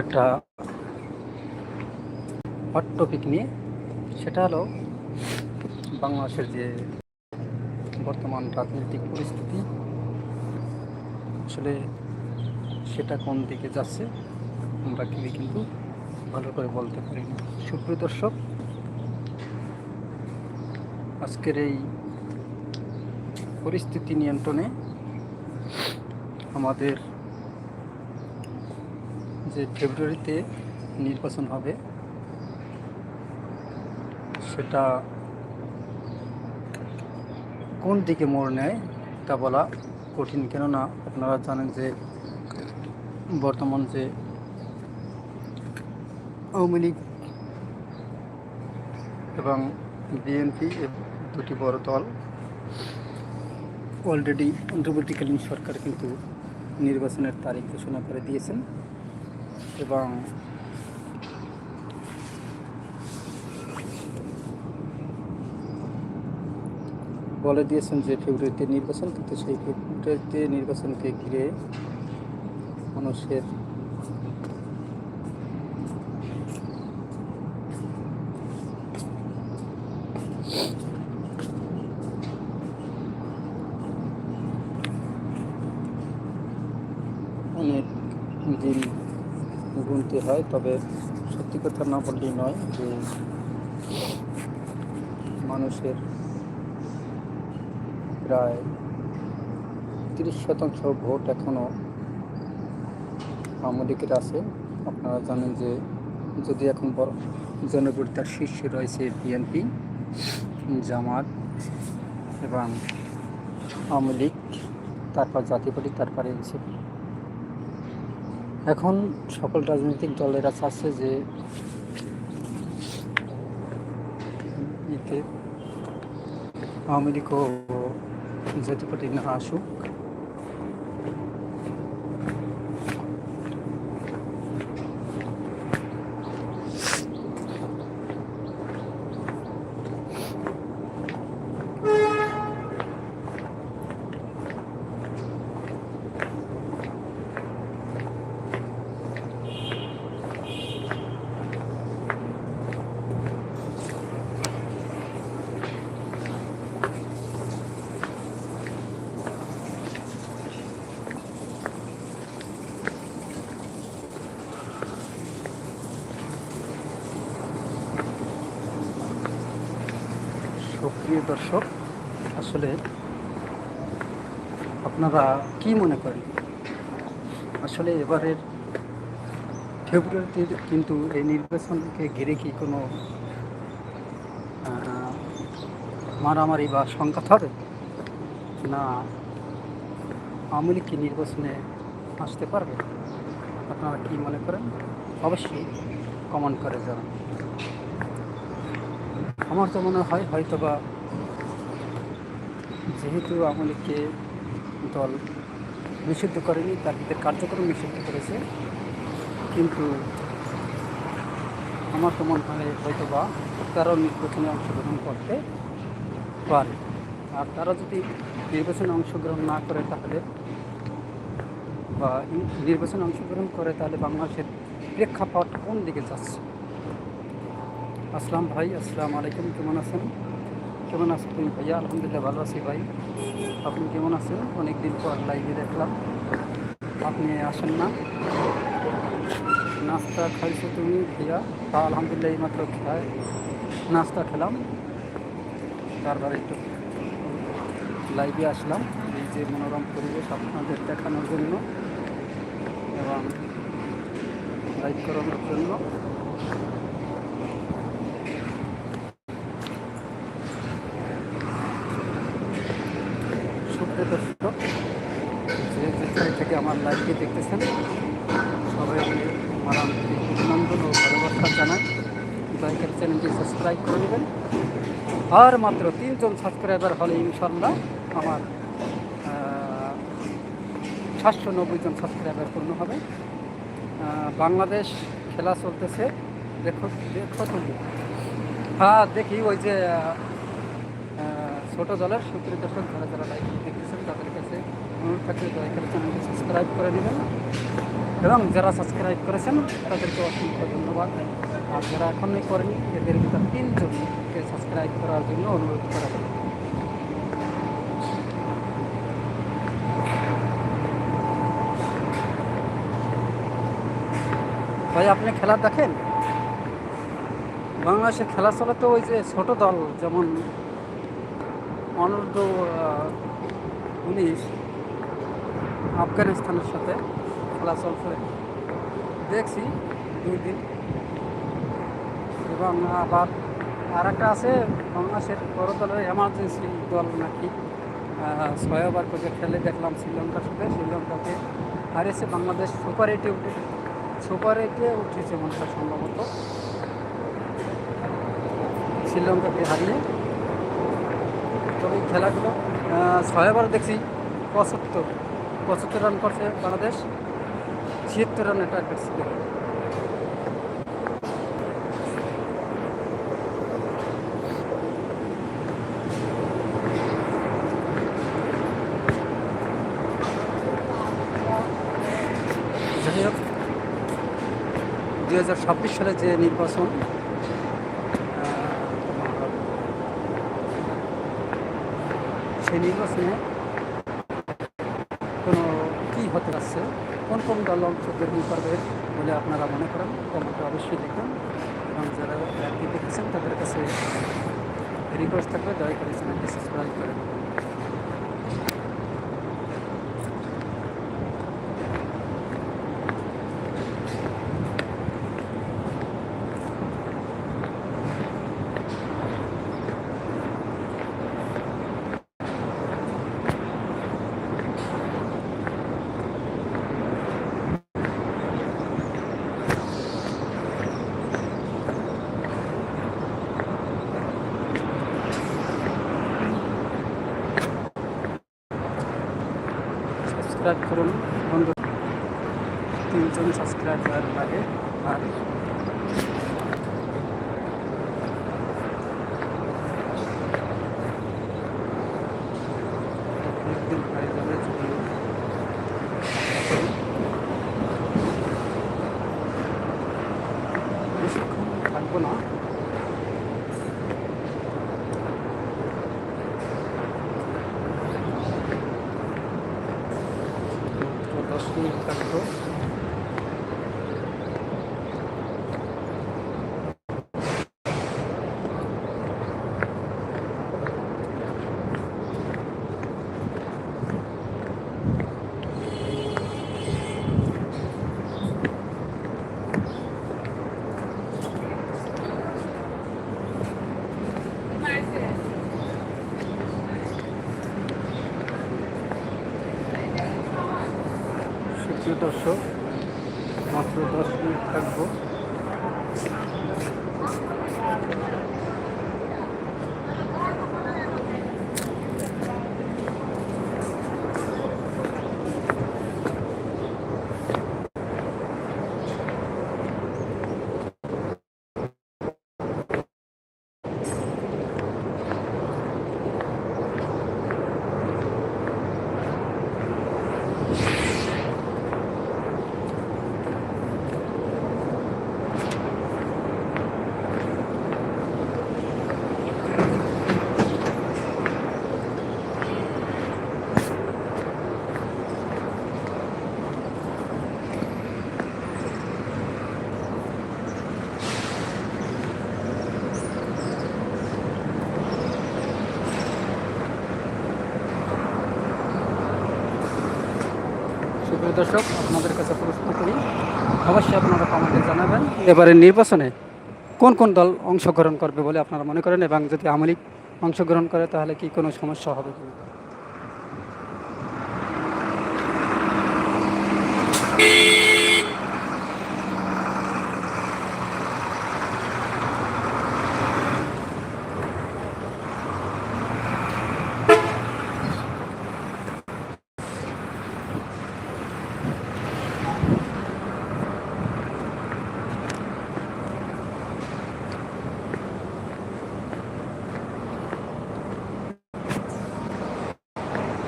একটা hot topic নিয়ে, সেটা হলো বাংলাদেশের যে বর্তমান রাজনৈতিক পরিস্থিতি। আসলে সেটা কোন দিকে যাচ্ছে, আমরা কেউ কিন্তু ভালো করে বলতে পারি না। সুপ্রিয় দর্শক, আজকের এই পরিস্থিতি নিয়ন্ত্রণে আমাদের যে ফেব্রুয়ারিতে নির্বাচন হবে, সেটা কোন দিকে মোড় নেয় তা বলা কঠিন। কেননা আপনারা জানেন যে বর্তমান যে আওয়ামী লীগ এবং বিএনপি দুটি বড় দল অলরেডি অন্তর্বর্তীকালীন সরকার কিন্তু নির্বাচনের তারিখ ঘোষণা করে দিয়েছেন। এবং বলে দিয়েছেন যে ফেব্রুয়ারিতে নির্বাচন কিন্তু সেই ফেব্রুয়ারিতে নির্বাচনকে ঘিরে মানুষের অনেক দিন গুনতে হয়, তবে সত্যি কথা না বললেই নয় যে মানুষের প্রায় তিরিশ শতাংশ ভোট এখনও আওয়ামী আছে। আপনারা জানেন যে যদি এখন বড় জনপ্রিয়তার শীর্ষে রয়েছে বিএনপি, জামাত এবং আওয়ামী লীগ, তারপর জাতীয় পার্টি, তারপরে এনসিপি। এখন সকল রাজনৈতিক দলেরা চাচ্ছে যে আওয়ামী লীগ জাতীয় পার্টি না আসুক। সক্রিয় দর্শক, আসলে আপনারা কি মনে করেন? আসলে এবারের ফেব্রুয়ারিতে কিন্তু এই নির্বাচনকে ঘিরে কি কোনো মারামারি বা সংঘাত হবে? না, আওয়ামী কি নির্বাচনে আসতে পারবে? আপনারা কি মনে করেন? অবশ্যই কমেন্ট করে জানান। আমার তো মনে হয় হয়তো বা যেহেতু আওয়ামী লীগকে দল নিষিদ্ধ করেনি তাদের কার্যক্রম নিষিদ্ধ করেছে, কিন্তু আমার তো মনে হয় হয়তো বা তারাও নির্বাচনে অংশগ্রহণ করতে পারে। আর তারা যদি নির্বাচনে অংশগ্রহণ না করে তাহলে বা নির্বাচনে অংশগ্রহণ করে তাহলে বাংলাদেশের প্রেক্ষাপট কোন দিকে যাচ্ছে? আসসালাম ভাই, আসসালামু আলাইকুম। কেমন আছেন? কেমন আছেন তুমি ভাইয়া, আলহামদুলিল্লাহ ভালো আছি ভাই। আপনি কেমন আছেন? অনেক দিন পর লাইভে দেখলাম। আপনি আসেন না? নাস্তা খাইছো তুমি ভাইয়া? তা আলহামদুলিল্লাহ এইমাত্র খাই। নাস্তা খেলাম। তারপর একটু লাইভে আসলাম। এই যে মনোরম পরিবেশ আপনাদের দেখানোর জন্য এবং লাইভ করানোর জন্য সুপ্রিয় দর্শক যে থেকে আমার লাইভটি দেখতেছেন। সবাই আমার অভিনন্দন ও ভালোবাসা জানাই। দয়া করে চ্যানেলটি সাবস্ক্রাইব করে নেবেন। আর মাত্র তিনজন সাবস্ক্রাইবার হলে ইনশাল্লাহ আমার সাতশো নব্বই জন সাবস্ক্রাইবার পূর্ণ হবে। বাংলাদেশ খেলা চলতেছে। দেখো দেখো তুমি। হ্যাঁ দেখি ওই যে আহ, দলের সুপ্রিয় দর্শক যারা যারা কাছে অনুরোধ থাকলে দয়া করে চ্যানেলটি সাবস্ক্রাইব করে নেবেন এবং যারা সাবস্ক্রাইব করেছেন, তাদেরকে অসংখ্য ধন্যবাদ। আর যারা এখনই করেনি, এদের ভিতর তিনজনকে সাবস্ক্রাইব করার জন্য অনুরোধ করা হলো ভাই, আপনি খেলা দেখেন? বাংলাদেশের খেলা চলে তো ওই যে ছোট দল, যেমন অনূর্ধ্ব উনিশ আফগানিস্তানের সাথে খেলা চলছে। দেখছি দুই দিন। এবং আবার আর একটা আছে, বাংলাদেশের বড় দলের এমার্জেন্সি দল নাকি ছয় ওভার করে খেলে দেখলাম শ্রীলঙ্কার সাথে। শ্রীলঙ্কাকে হারিয়েছে বাংলাদেশ সুপার এইটে উঠে, সুপার এইটে উঠেছে মনে সম্ভবত। শ্রীলঙ্কাকে হারিয়ে। তবে খেলাগুলো ছয় ওভার দেখছি পঁচাত্তর। পঁচাত্তর রান করছে বাংলাদেশ, ছিয়াত্তর রানের টার্গেট ছিল। যাই হোক, দুই হাজার ছাব্বিশ সালে যে নির্বাচন সেই নির্বাচনে কোনো যাচ্ছে কোন কোন দল অংশগ্রহণ করবে বলে আপনারা মনে করেন কমেন্টে অবশ্যই দেখুন। এবং যারা দেখেছেন, তাদের কাছে রিকোয়েস্ট থাকবে, দয়া করে চ্যানেলটি সাবস্ক্রাইব করেন সাবস্ক্রাইব করুন। বন্ধু তিনজন সাবস্ক্রাইবার লাগে আর একদিন হয়ে যাবে যদিও বেশিক্ষণ থাকব না তো দশ মিনিট থাকব সুপ্রিয় দর্শক মাত্র দশ মিনিট থাকব। প্রিয় দর্শক, আপনাদের কাছে প্রশ্ন করি, অবশ্যই আপনারা কমেন্টে জানাবেন। এবারে নির্বাচনে কোন কোন দল অংশগ্রহণ করবে বলে আপনারা মনে করেন? এবং যদি আমলিক অংশগ্রহণ করে, তাহলে কি কোনো সমস্যা হবে